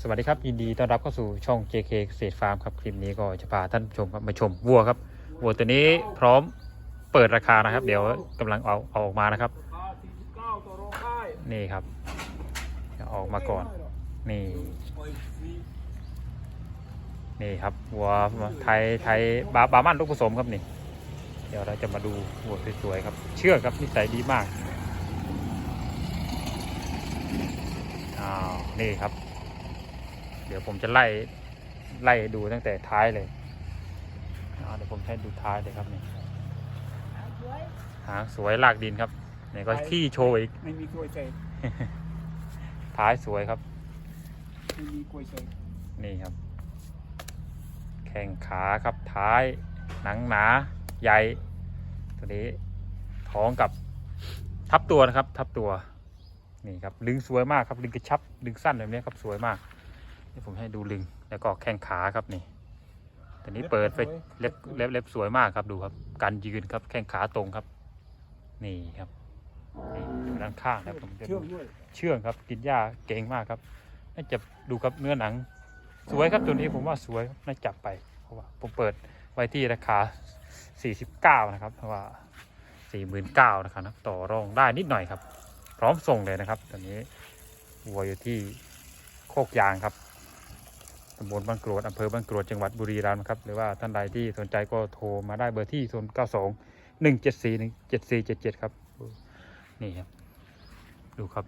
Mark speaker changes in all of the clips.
Speaker 1: สวัสดีครับ ยินดีต้อนรับเข้าสู่ช่อง JK เกษตรฟาร์มครับ คลิปนี้ก็จะพาท่านผู้ชมครับมาชมวัวครับวัวตัวนี้พร้อมเปิดราคานะครับ เดี๋ยวกำลังเอาเอาออกมานะครับ นี่ครับจะออกมาก่อน นี่ นี่ครับวัวไทยไทยบาบามันลูกผสมครับนี่ เดี๋ยวเราจะมาดูวัวสวยๆครับ เชื่องครับนิสัยดีมากอ้าวนี่ครับ เดี๋ยวผมจะไล่ไล่ดูตั้งแต่ท้ายเลยอ่าเดี๋ยวผมให้ดูท้ายเลยครับนี่หางสวยลากดินครับนี่ก็ขี้โชว์อีก
Speaker 2: ไม่มีกล้วยเศษ
Speaker 1: ท้ายสวยครับ
Speaker 2: ไม่มีกล้วยเศษ
Speaker 1: นี่ครับ แข้งขาครับท้ายหนังหนาใหญ่ตัวนี้ท้องกับทับตัวนะครับ ทับตัวนี่ครับ ลึงสวยมากครับ ลึงกระชับ ลึงสั้นแบบนี้ครับสวยมาก นี่ผมให้ดูลึงแล้วก็แข้งขาครับนี่ตัวนี้เปิดไปเล็บเล็บเล็บสวยมากครับดูครับการยืนครับแข้งขาตรงครับ นี่ครับนี่ด้านข้างนะครับผมจะ
Speaker 2: เชื่
Speaker 1: ดู
Speaker 2: องด้วย
Speaker 1: เชื่องครับ กินหญ้าเก่งมากครับน่าจะดูครับเนื้อหนัง สวยครับตัวนี้ผมว่าสวยน่าจับไปเพราะว่าผมเปิดไว้ที่ราคา 49 นะครับเพราะว่า 49,000นะครับนะต่อรองได้นิดหน่อยครับ พร้อมส่งเลยนะครับตอนนี้วัวอยู่ที่โคกยางครับ ตำบลบานกรวดอำเภอบานกรวดจังหวัดบุรีรัมย์ครับ หรือว่าท่านใดที่สนใจก็โทรมาได้เบอร์ที่0 9 2 1 7 4 1 7 4 7 7ครับ นี่ครับ ดูครับ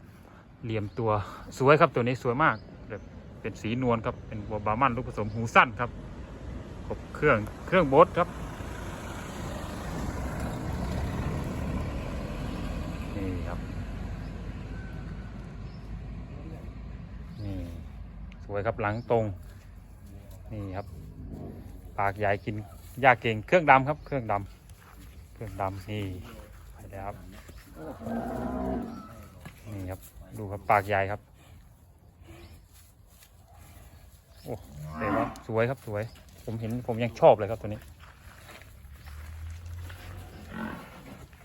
Speaker 1: เหลี่ยมตัวสวยครับตัวนี้สวยมากแบบเป็นสีนวลครับ เป็นวัวบามันลูกผสมหูสั้นครับครบเครื่องเครื่องบสครับนี่ครับนี่สวยครับหลังตรง นี่ครับ ปากใหญ่กินหญ้าเก่งเครื่องดำครับ เครื่องดำเครื่องดำนี่ไปแล้วครับนี่ครับดูครับปากใหญ่ครับโอ้เดี๋ยวว่าสวยครับสวย ผมเห็นผมยังชอบเลยครับตัวนี้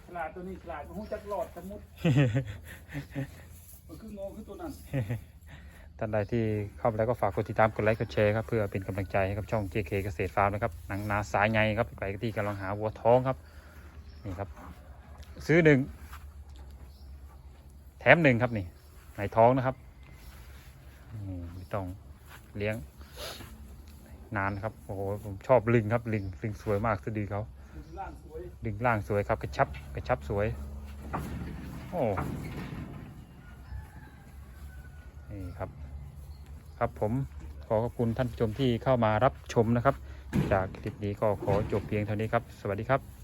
Speaker 2: ฉลาดตัวนี้ฉลาดมันหูจักหลอดสมุดมันคืองอคือตัวนั้น
Speaker 1: ท่านใดที่เข้าไปแล้วก็ฝากกดติดตามกดไลค์กดแชร์ครับเพื่อเป็นกำลังใจให้กับช่อง JK เกษตรฟาร์มนะครับหนังนาสายใยครับใครที่กำลังหาวัวท้องครับนี่ครับ ซื้อหนึ่งแถมหนึ่งครับนี่ในท้องนะครับนี่ไม่ต้องเลี้ยงนานครับโอ้โหผมชอบลิงครับลิงลิงสวยมากสะดือเขา
Speaker 2: ดูล่า
Speaker 1: ดึงล่างสวยครับกระชับกระชับสวย โอ้ นี่ครับ ครับผมขอขอบคุณท่านผู้ชมที่เข้ามารับชมนะครับ จากคลิปนี้ก็ขอจบเพียงเท่านี้ครับ สวัสดีครับ